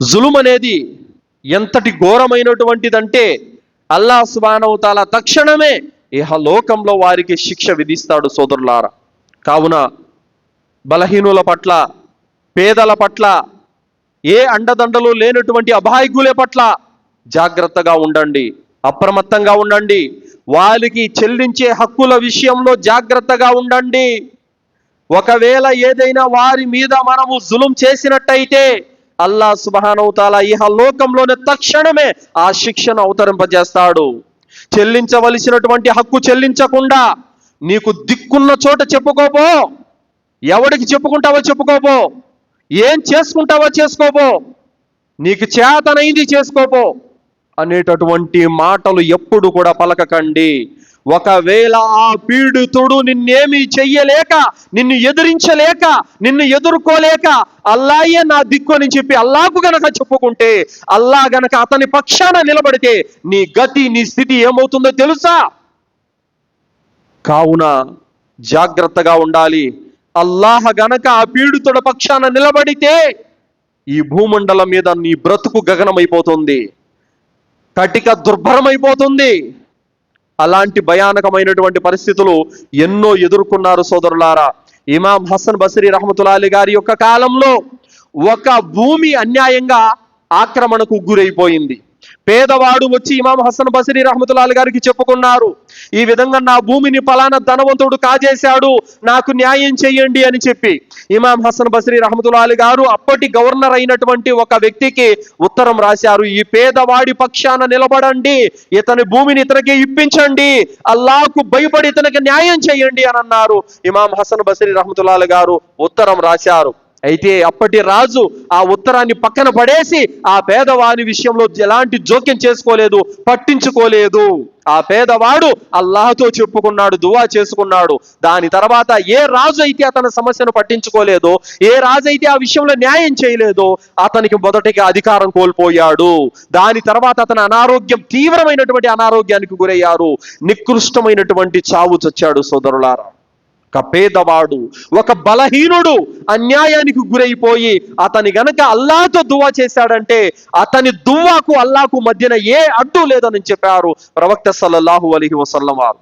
జులుం అనేది ఎంతటి ఘోరమైనటువంటిదంటే అల్లా సుబానవుతాల తక్షణమే ఇహ లోకంలో వారికి శిక్ష విధిస్తాడు సోదరులారా. కావున బలహీనుల పట్ల పేదల పట్ల ఏ అండదండలు లేనటువంటి అభాయికుల పట్ల జాగ్రత్తగా ఉండండి అప్రమత్తంగా ఉండండి వారికి చెల్లించే హక్కుల విషయంలో జాగ్రత్తగా ఉండండి. ఒకవేళ ఏదైనా వారి మీద మనము జులుం చేసినట్టయితే అల్లా సుబహానవుతాల ఇహ లోకంలోనే తక్షణమే ఆ శిక్షను అవతరింపజేస్తాడు. చెల్లించవలసినటువంటి హక్కు చెల్లించకుండా నీకు దిక్కున్న చోట చెప్పుకోపో. ఎవడికి చెప్పుకుంటావో చెప్పుకోపో. ఏం చేసుకుంటావో చేసుకోపో. నీకు చేతనైంది చేసుకోపో. అనేటటువంటి మాటలు ఎప్పుడు కూడా పలకకండి. ఒకవేళ ఆ పీడితుడు నిన్నేమి చెయ్యలేక నిన్ను ఎదిరించలేక నిన్ను ఎదుర్కోలేక అల్లాయే నా దిక్కు అని చెప్పి అల్లాకు గనక చెప్పుకుంటే అల్లా గనక అతని పక్షాన నిలబడితే నీ గతి నీ స్థితి ఏమవుతుందో తెలుసా? కావున జాగ్రత్తగా ఉండాలి. అల్లాహ గనక ఆ పీడితుడ పక్షాన నిలబడితే ఈ భూమండలం మీద నీ బ్రతుకు గగనమైపోతుంది. కటిక దుర్భరమైపోతుంది. అలాంటి భయానకమైనటువంటి పరిస్థితులు ఎన్నో ఎదుర్కొన్నారు సోదరులారా. ఇమాం హసన్ బసరి రహమతులాలి గారి యొక్క కాలంలో ఒక భూమి అన్యాయంగా ఆక్రమణకు గురైపోయింది. పేదవాడు వచ్చి ఇమాం హసన్ బసరి రహమతుల్లాలి గారికి చెప్పుకున్నారు ఈ విధంగా నా భూమిని ఫలానా ధనవంతుడు కాజేశాడు నాకు న్యాయం చేయండి అని చెప్పి. ఇమాం హసన్ బసరి రహమతుల్లాలి గారు అప్పటి గవర్నర్ అయినటువంటి ఒక వ్యక్తికి ఉత్తరం రాశారు ఈ పేదవాడి పక్షాన నిలబడండి ఇతని భూమిని ఇతనికి ఇప్పించండి అల్లాకు భయపడి ఇతనికి న్యాయం చేయండి అని అన్నారు. ఇమాం హసన్ బసరి రహమతుల్లాలి గారు ఉత్తరం రాశారు. అయితే అప్పటి రాజు ఆ ఉత్తరాన్ని పక్కన పడేసి ఆ పేదవాని విషయంలో ఎలాంటి జోక్యం చేసుకోలేదు పట్టించుకోలేదు. ఆ పేదవాడు అల్లాహతో చెప్పుకున్నాడు దువా చేసుకున్నాడు. దాని తర్వాత ఏ రాజు అయితే అతని సమస్యను పట్టించుకోలేదో ఏ రాజు అయితే ఆ విషయంలో న్యాయం చేయలేదో అతనికి మొదటిగా అధికారం కోల్పోయాడు. దాని తర్వాత అతని అనారోగ్యం తీవ్రమైనటువంటి అనారోగ్యానికి గురయ్యారు. నికృష్టమైనటువంటి చావు చచ్చాడు సోదరులారా. ఒక పేదవాడు ఒక బలహీనుడు అన్యాయానికి గురైపోయి అతని గనక అల్లాతో దువా చేశాడంటే అతని దువ్వాకు అల్లాకు మధ్యన ఏ అడ్డు లేదని చెప్పారు ప్రవక్త సల్లల్లాహు అలీహి వసల్లం వారు.